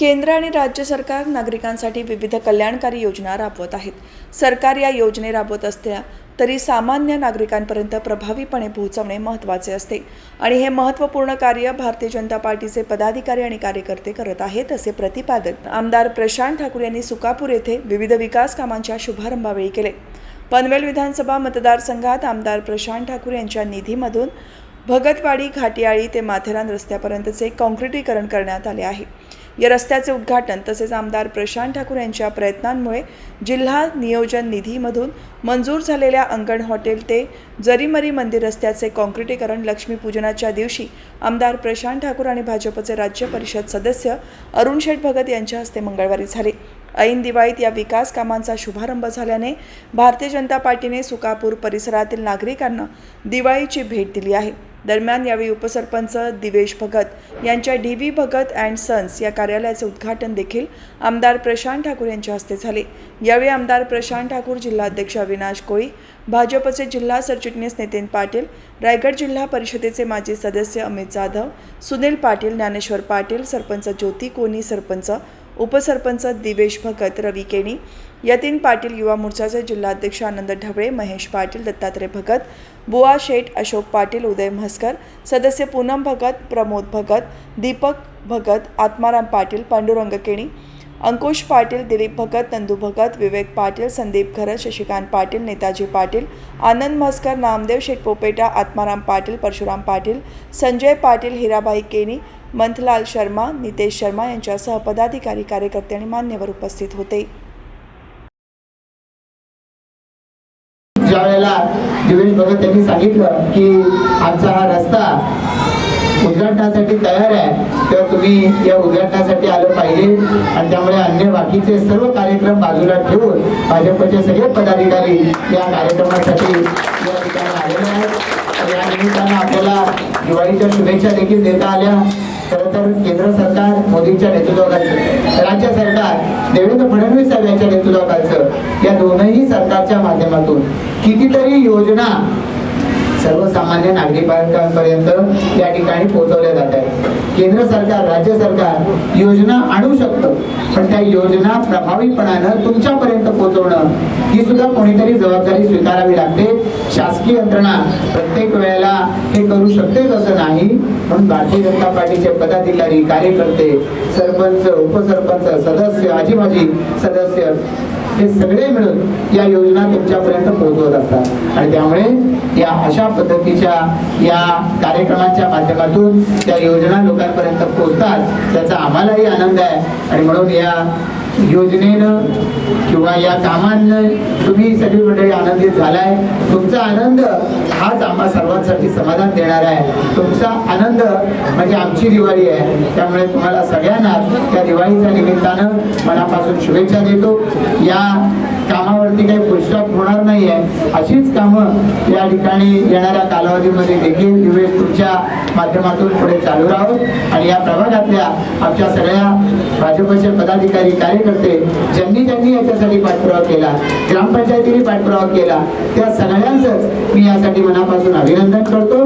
केंद्र आणि राज्य सरकार नागरिकांसाठी विविध कल्याणकारी योजना राबवत आहेत. सरकार या योजने राबवत असल्या तरी सामान्य नागरिकांपर्यंत प्रभावीपणे पोहोचवणे महत्त्वाचे असते. आणि हे महत्त्वपूर्ण कार्य भारतीय जनता पार्टीचे पदाधिकारी आणि कार्यकर्ते करत आहेत असे प्रतिपादन आमदार प्रशांत ठाकूर यांनी सुकापूर येथे विविध विकास कामांच्या शुभारंभावेळी केले. पनवेल विधानसभा मतदारसंघात आमदार प्रशांत ठाकूर यांच्या निधीमधून भगतवाडी घाटियाळी ते माथेरान रस्त्यापर्यंतचे काँक्रिटीकरण करण्यात आले आहे. या रस्त्याचे उद्घाटन तसेच आमदार प्रशांत ठाकूर यांच्या प्रयत्नांमुळे जिल्हा नियोजन निधीमधून मंजूर झालेल्या अंगण हॉटेल ते जरीमरी मंदिर रस्त्याचे काँक्रिटीकरण लक्ष्मीपूजनाच्या दिवशी आमदार प्रशांत ठाकूर आणि भाजपचे राज्य परिषद सदस्य अरुण शेठ भगत यांच्या हस्ते मंगळवारी झाले. ऐन दिवाळीत या विकास कामांचा शुभारंभ झाल्याने भारतीय जनता पार्टीने सुकापूर परिसरातील नागरिकांना दिवाळीची भेट दिली आहे. दरम्यान यावेळी उपसरपंच दिवेश भगत यांच्या D V Bhagat and sons या कार्यालयाचे उद्घाटन देखील आमदार प्रशांत ठाकूर यांच्या हस्ते झाले. यावेळी आमदार प्रशांत ठाकूर जिल्हाध्यक्ष अविनाश कोळी भाजपचे जिल्हा सरचिटणीस नितीन पाटील रायगड जिल्हा परिषदेचे माजी सदस्य अमित जाधव सुनील पाटील ज्ञानेश्वर पाटील सरपंच ज्योती कोनी सरपंच उपसरपंच दिवेश भगत रवी केणी यतीन पाटील युवा मोर्चाचे जिल्हाध्यक्ष आनंद ढवळे महेश पाटील दत्तात्रय भगत बुवा शेठ अशोक पाटील उदय म्हस्कर सदस्य पूनम भगत प्रमोद भगत दीपक भगत आत्माराम पाटील पांडुरंग केणी अंकुश पाटील दिलीप भगत नंदू भगत विवेक पाटील संदीप घरत शशिकांत पाटील नेताजी पाटील आनंद म्हस्कर नामदेव शेठ पोपेटा आत्माराम पाटील परशुराम पाटील संजय पाटील हिराबाई केणी मंथलाल शर्मा नितेश शर्मा यांच्यासह पदाधिकारी कार्यकर्ते आणि मान्यवर उपस्थित होते. ज्या वेळेला दिवेश भगत यांनी सांगितलं की आमचा हा रस्ता उद्घाटनासाठी तयार आहे तर तुम्ही या उद्घाटनासाठी आलं पाहिजे. आणि त्यामुळे अन्य बाकीचे सर्व कार्यक्रम बाजूला ठेवून भाजपचे सगळे पदाधिकारी या कार्यक्रमासाठी या ठिकाणी आलेले आहेत. या निमित्तानं आपल्याला दिवाळीच्या शुभेच्छा देखील देता आल्या. खरं तर केंद्र सरकार मोदींच्या नेतृत्वाखाली राज्य सरकार देवेंद्र माध्यमातून कितीतरी योजना सर्वसामान्य नागरिकांपर्यंत या ठिकाणी पोहोचवल्या जात आहेत. केंद्र सरकार राज्य सरकार योजना आणू शकतं पण त्या योजना प्रभावीपणानं तुमच्यापर्यंत पोहोचवणं ही सुद्धा कोणीतरी जबाबदारी स्वीकारावी लागते. शासकीय यंत्रणा प्रत्येक वेळेला हे करू शकतेच असं नाही. म्हणून भारतीय जनता पार्टीचे पदाधिकारी कार्यकर्ते सरपंच उपसरपंच सदस्य आजीबाजी सदस्य हे सगळे मिळून या योजना तुमच्यापर्यंत पोहोचवत असतात. आणि त्यामुळे या अशा पद्धतीच्या या कार्यक्रमाच्या माध्यमातून त्या योजना लोकांपर्यंत पोहोचतात त्याचा आम्हालाही आनंद आहे. आणि म्हणून या योजनेनं किंवा या कामानं तुम्ही सगळी मंडळी आनंदित झालाय. तुमचा आनंद हाच आम्हा सर्वांसाठी समाधान देणार आहे. तुमचा आनंद म्हणजे आमची दिवाळी आहे. त्यामुळे तुम्हाला सगळ्यांना त्या दिवाळीच्या निमित्तानं मनापासून शुभेच्छा देतो. या कामावरती काही पुस्तक होणार नाही आहे अशीच कामं या ठिकाणी येणाऱ्या कालावधीमध्ये देखील दिवेश तुमच्या माध्यमातून पुढे चालू राहूत. आणि या प्रभागातल्या आमच्या सगळ्या भाजपचे पदाधिकारी कार्यकर्ते ज्यांनी ज्यांनी याच्यासाठी पाठपुरावा केला ग्रामपंचायतीने पाठपुरावा केला त्या सगळ्यांचंच मी यासाठी मनापासून अभिनंदन करतो.